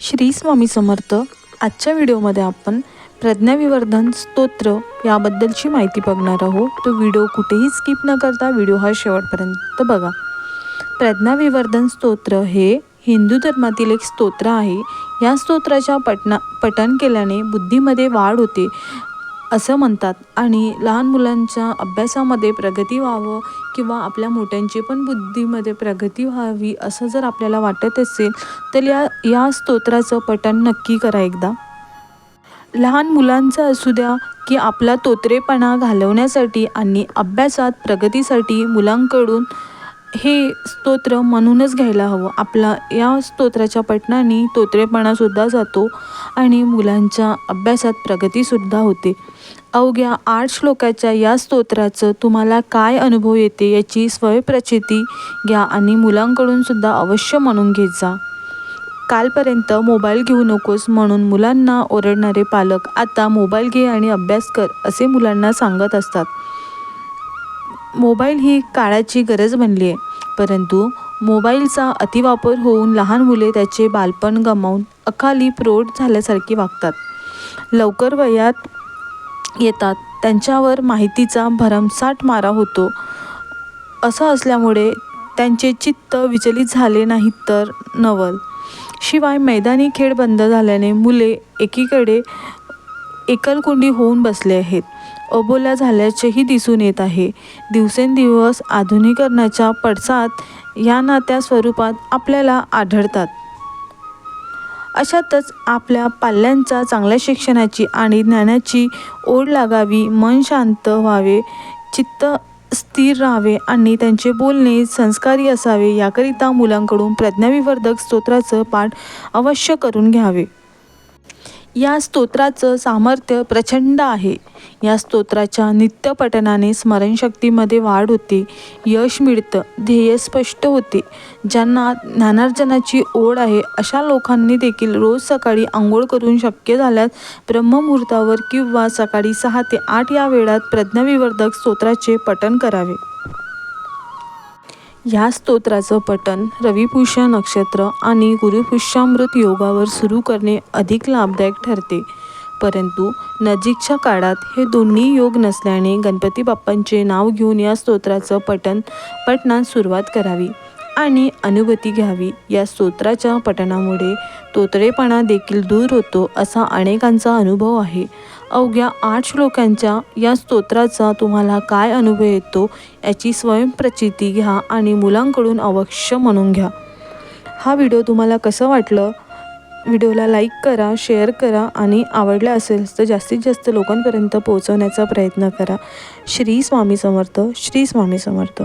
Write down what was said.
श्री स्वामी समर्थ. आजच्या व्हिडिओमध्ये आपण प्रज्ञाविवर्धन स्तोत्र याबद्दलची माहिती बघणार आहोत. तो व्हिडिओ कुठेही स्किप न करता व्हिडिओ हा शेवटपर्यंत बघा. प्रज्ञाविवर्धन स्तोत्र हे हिंदू धर्मातील एक स्तोत्र आहे. या स्तोत्राच्या पठना पठण केल्याने बुद्धीमध्ये वाढ होते. असं म्हणतात. आणि लहान मुलांच्या अभ्यासामध्ये प्रगती व्हावं किंवा आपल्या मोठ्यांची पण बुद्धीमध्ये प्रगती व्हावी असं जर आपल्याला वाटत असेल तर या या स्तोत्राचं पठण नक्की करा एकदा. लहान मुलांचं असू द्या की आपला तोत्रेपणा घालवण्यासाठी आणि अभ्यासात प्रगतीसाठी मुलांकडून हे स्तोत्र म्हणूनच घ्यायला हवं. आपला या स्तोत्राच्या पठणाने तोत्रेपणासुद्धा जातो आणि मुलांच्या अभ्यासात प्रगतीसुद्धा होते. अवघ्या आठ श्लोकाच्या या स्तोत्राचं तुम्हाला काय अनुभव येते याची स्वयंप्रचिती घ्या आणि मुलांकडून सुद्धा अवश्य म्हणून घेत जा. कालपर्यंत मोबाईल घेऊ नकोस म्हणून मुलांना ओरडणारे पालक आता मोबाईल घे आणि अभ्यास कर असे मुलांना सांगत असतात. मोबाईल ही काळाची गरज बनली आहे परंतु मोबाईलचा अतिवापर होऊन लहान मुले त्याचे बालपण गमावून अकाली प्रौढ झाल्यासारखी वागतात. लवकर वयात येतात. त्यांच्यावर माहितीचा भरमसाठ मारा होतो. असं असल्यामुळे त्यांचे चित्त विचलित झाले नाहीत तर नवल. शिवाय मैदानी खेळ बंद झाल्याने मुले एकीकडे एकलकुंडी होऊन बसले आहेत. अबोला झाल्याचेही दिसून येत आहे. दिवसेंदिवस आधुनिकरणाच्या पडसाद या नात्या स्वरूपात आपल्याला आढळतात. अशातच आपल्या पाल्यांचा चांगल्या शिक्षणाची आणि ज्ञानाची ओढ लागावी मन शांत व्हावे चित्त स्थिर राहावे आणि त्यांचे बोलणे संस्कारी असावे याकरिता मुलांकडून प्रज्ञाविवर्धक स्तोत्राचं पाठ अवश्य करून घ्यावे. या स्तोत्राचं सामर्थ्य प्रचंड आहे. या स्तोत्राच्या नित्यपठनाने स्मरणशक्तीमध्ये वाढ होते यश मिळतं ध्येय स्पष्ट होते. ज्यांना ज्ञानार्जनाची ओढ आहे अशा लोकांनी देखील रोज सकाळी आंघोळ करून शक्य झाल्यास ब्रह्ममुहूर्तावर किंवा सकाळी सहा ते आठ या वेळात प्रज्ञाविवर्धक स्तोत्राचे पठण करावे. ह्या स्तोत्राचं पठण रविपुष्य नक्षत्र आणि गुरुपुष्यामृत योगावर सुरू करणे अधिक लाभदायक ठरते. परंतु नजीकच्या काळात हे दोन्ही योग नसल्याने गणपती बाप्पांचे नाव घेऊन या स्तोत्राचं पठण पठणास सुरुवात करावी आणि अनुभूती घ्यावी. या स्तोत्राच्या पठणामुळे तोतरेपणा देखील दूर होतो असा अनेकांचा अनुभव आहे. अवघ्या आठ श्लोकांच्या या स्तोत्राचा तुम्हाला काय अनुभव येतो याची स्वयंप्रचिती घ्या आणि मुलांकडून अवश्य म्हणून घ्या. हा व्हिडिओ तुम्हाला कसं वाटलं? व्हिडिओला लाईक करा शेअर करा आणि आवडला असेल तर जास्तीत जास्त लोकांपर्यंत पोहोचवण्याचा प्रयत्न करा. श्री स्वामी समर्थ श्री स्वामी समर्थ.